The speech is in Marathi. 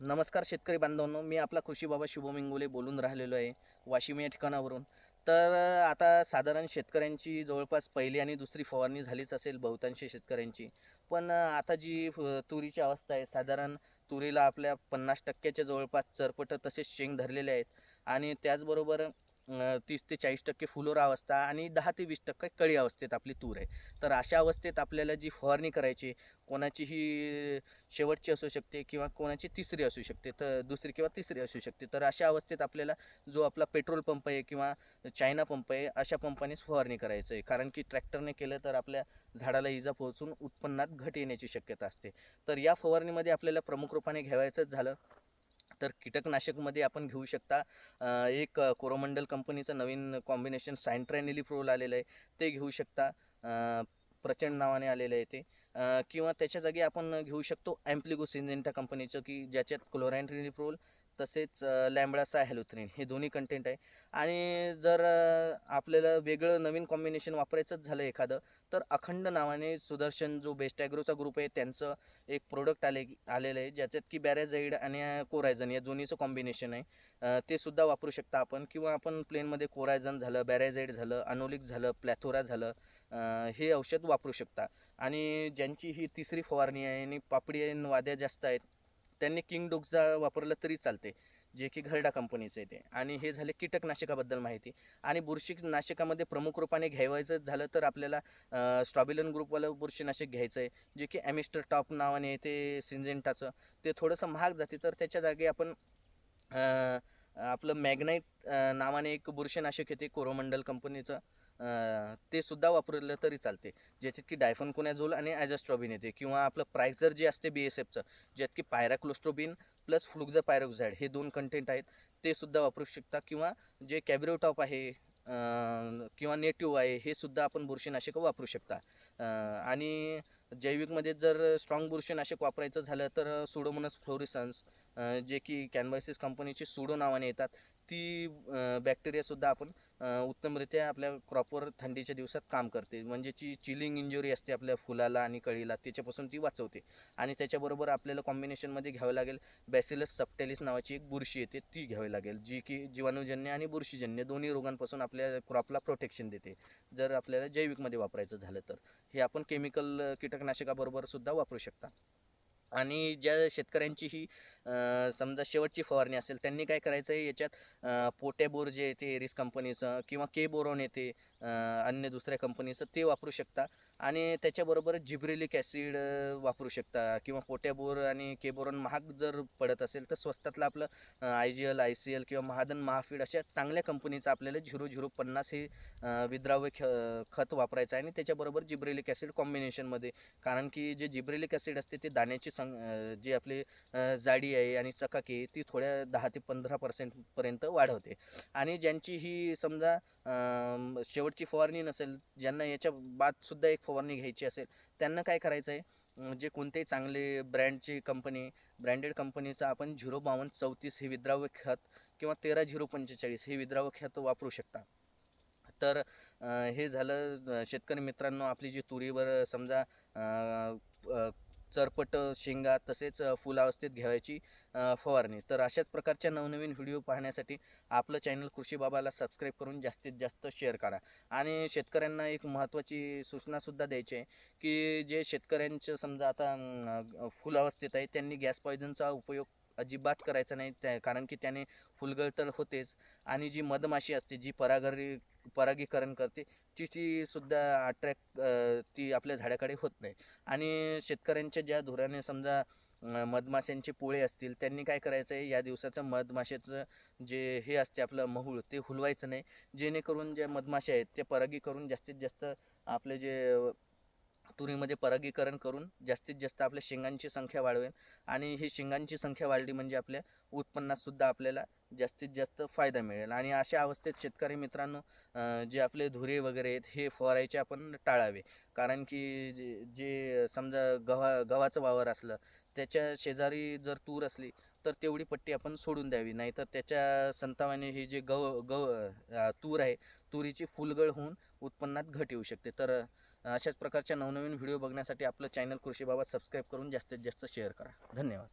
नमस्कार शेतकरी बांधवांनो मी आपला कृषी बाबा शुभम इंगोले बोलून राहिलेलो आहे वाशिम या ठिकाणावरून. तर आता साधारण शेतकऱ्यांची जवळपास पहिली आणि दुसरी फवारणी झालीच असेल बहुतांश शेतकऱ्यांची. पण आता जी तुरीची अवस्था आहे साधारण तुरीला आपल्या पन्नास टक्क्याच्या जवळपास चरपटं तसेच शेंग धरलेले आहेत. आणि त्याचबरोबर तीस ते चाळीस टक्के फुलोरा अवस्था आणि दहा ते वीस टक्के कळी अवस्थेत आपली तूर आहे. तर अशा अवस्थेत आपल्याला जी फवारणी करायची कोणाची ही शेवटची असू शकते किंवा कोणाची तिसरी असू शकते तर दुसरी किंवा तिसरी असू शकते तर अशा अवस्थेत आपल्याला जो आपला पेट्रोल पंप आहे किंवा चायना पंप आहे अशा पंपानेच फवारणी करायचं आहे. कारण की ट्रॅक्टरने केलं तर आपल्या झाडाला इजा पोहोचून उत्पन्नात घट येण्याची शक्यता असते. तर या फवारणीमध्ये आपल्याला प्रमुख रूपाने घ्यावायचंच झालं. तर कीटकनाशकमध्ये आपण घेऊ शकता. एक कोरोमंडल कंपनीचं नवीन कॉम्बिनेशन सायंट्रॅनिलिप्रोल आलेलं आहे. ते घेऊ शकता. प्रचंड नावाने आलेलं आहे ते. किंवा त्याच्या जागी आपण घेऊ शकतो ॲम्प्लिगो सिंजेंटा कंपनीचं की ज्याच्यात क्लोरॅन्ट्रिनिप्रोल तसेच लॅम्बडासा हॅलोथ्रीन हे दोन्ही कंटेंट आहे. आणि जर आपल्याला वेगळं नवीन कॉम्बिनेशन वापरायचंच झालं एखादं तर अखंड नावाने सुदर्शन जो बेस्ट ॲग्रोचा ग्रुप आहे त्यांचं एक प्रोडक्ट आले आलेलं आहे ज्याच्यात की बॅरेझाईड आणि कोरायझन या दोन्हीचं कॉम्बिनेशन आहे. ते सुद्धा वापरू शकता आपण. किंवा आपण प्लेनमध्ये कोरायझन झालं बॅरेझाईड झालं अनोलिक झालं प्लॅथोरा झालं हे औषध वापरू शकता. आणि ज्यांची ही तिसरी फवारणी आहे आणि पापडी वाद्या जास्त आहेत त्यांनी किंग डोगचा वापरलं तरी चालते जे की घरडा कंपनीचं आहे ते. आणि हे झाले कीटकनाशकाबद्दल माहिती. आणि बुरशीनाशकामध्ये प्रमुख रूपाने घ्यावायचं झालं तर आपल्याला स्ट्रॉबिलन ग्रुपवालं बुरशीनाशक घ्यायचं आहे जे की ॲमिस्टर टॉप नावाने आहे ते सिंजेंटाचं. ते थोडंसं महाग जाते. तर त्याच्या जागी आपण आपलं मॅग्नाईट नावाने एक बुरशीनाशक येते कोरोमंडल कंपनीचं. ते सुद्धा वापरलं तरी चालते. ज्याच्यात की डायफोनकोनॅझोल आणि ॲजस्ट्रॉबिन येते किंवा आपलं प्रायझर जे असते बी एस एफचं ज्यात की पायराक्लोस्ट्रोबिन प्लस फ्लुक्झा पायरोक्झाईड हे दोन कंटेंट आहेत ते सुद्धा वापरू शकता. किंवा जे कॅब्रिओटॉप आहे किंवा नेटिव्ह आहे हे सुद्धा आपण बुरशीनाशकं वापरू शकता. आणि जैविकमध्ये जर स्ट्रॉंग बुरशीनाशक वापरायचं झालं तर सुडोमोनस फ्लोरिसन्स जे की कॅनव्हायसिस कंपनीची सुडो नावाने येतात ती बॅक्टेरियासुद्धा आपण उत्तमरित्या आपल्या क्रॉपवर थंडीच्या दिवसात काम करते. म्हणजे जी चिलिंग इंजुरी असते आपल्या फुलाला आणि कळीला त्याच्यापासून ती वाचवते. आणि त्याच्याबरोबर आपल्याला कॉम्बिनेशनमध्ये घ्यावं लागेल बॅसिलस सप्टॅलिस नावाची एक बुरशी येते ती घ्यावी लागेल. जी की जीवाणूजन्य आणि बुरशीजन्य दोन्ही रोगांपासून आपल्या क्रॉपला प्रोटेक्शन देते. जर आपल्याला जैविकमध्ये वापरायचं झालं तर. हे आपण केमिकल कीटकनाशकाबरोबर सुद्धा वापरू शकता. आणि ज्या शेतकऱ्यांची ही समजा शेवटची फवारणी असेल त्यांनी काय करायचं आहे? याच्यात पोटॅबोर जे येते एरिस कंपनीचं किंवा के बोरॉन येते अन्य दुसऱ्या कंपनीचं ते वापरू शकता. आणि त्याच्याबरोबर जिब्रिलिक ॲसिड वापरू शकता. किंवा पोटॅबोर आणि केबोरॉन महाग जर पडत असेल तर स्वस्तातलं आपलं I G L I C L किंवा महादन महाफीड अशा चांगल्या कंपनीचं आपल्याला झिरो झिरो पन्नास हे विद्राव्य ख खत वापरायचं आहे. आणि त्याच्याबरोबर जिब्रिलिक ॲसिड कॉम्बिनेशनमध्ये कारण की जे जिब्रेलिक ॲसिड असते ते दाण्याची संग जी आपली जाडी आहे आणि चकाकी आहे ती थोड्या दहा ते पंधरा पर्सेंटपर्यंत वाढवते. आणि ज्यांची ही समजा शेवटची फवारणी नसेल ज्यांना याच्या बादसुद्धा एक फवारणी घ्यायची असेल त्यांना काय करायचं आहे जे कोणतेही चांगले ब्रँडची कंपनी ब्रँडेड कंपनीचं आपण झिरो बावन्न चौतीस हे विद्राव्य खत किंवा तेरा झिरो पंचेचाळीस हे विद्राव्य खत वापरू शकता. तर हे झालं शेतकरी मित्रांनो आपली जी तुरीवर समजा चरपट शेंगा तसेच फुलावस्थेत घ्यायची फवारणी. तर अशाच प्रकारच्या नवनवीन व्हिडिओ पाहण्यासाठी आपलं चॅनल कृषी बाबाला सबस्क्राईब करून जास्तीत जास्त शेअर करा. आणि शेतकऱ्यांना एक महत्त्वाची सूचनासुद्धा द्यायची आहे की जे शेतकऱ्यांचं समजा आता फुलावस्थेत आहे त्यांनी गॅस पॉयझनचा उपयोग अजिबात करायचा नाही त्या कारण की त्याने फुलगळ तर होतेच. आणि जी मधमाशी असते जी परागरी परागीकरण करते. तिची सुद्धा अट्रॅक्ट ती आपल्या झाडाकडे होत नाही. आणि शेतकऱ्यांच्या ज्या धुराने समजा मधमाशांचे पोळे असतील त्यांनी काय करायचं आहे या दिवसाचं मधमाशाचं जे हे असते आपलं महूळ ते हुलवायचं नाही. जेणेकरून ज्या मधमाशा आहेत ते परागी करून जास्तीत जास्त आपले जे तुरीमध्ये परागीकरण करून जास्तीत जास्त आपल्या शेंगांची संख्या वाढवेल आणि ही शेंगांची संख्या वाढली म्हणजे आपल्या उत्पन्नातसुद्धा आपल्याला जास्तीत जास्त फायदा मिळेल. आणि अशा अवस्थेत शेतकरी मित्रांनो जे आपले धुरे वगैरे आहेत हे फवारायचे आपण टाळावे. कारण की जे जे समजा गव्हा गव्हाचं वावर असलं त्याच्या शेजारी जर तूर असली तर तेवढी पट्टी आपण सोडून द्यावी. नाहीतर त्याच्या संतावाने ही जे गव गव तूर आहे तुरीची फुलगळ होऊन उत्पन्नात घट येऊ शकते. तर अशाच प्रकारच्या नवनवीन व्हिडिओ बघण्यासाठी आपलं चॅनल कृषी बाबा सबस्क्राईब करून जास्तीत जास्त शेअर करा. धन्यवाद.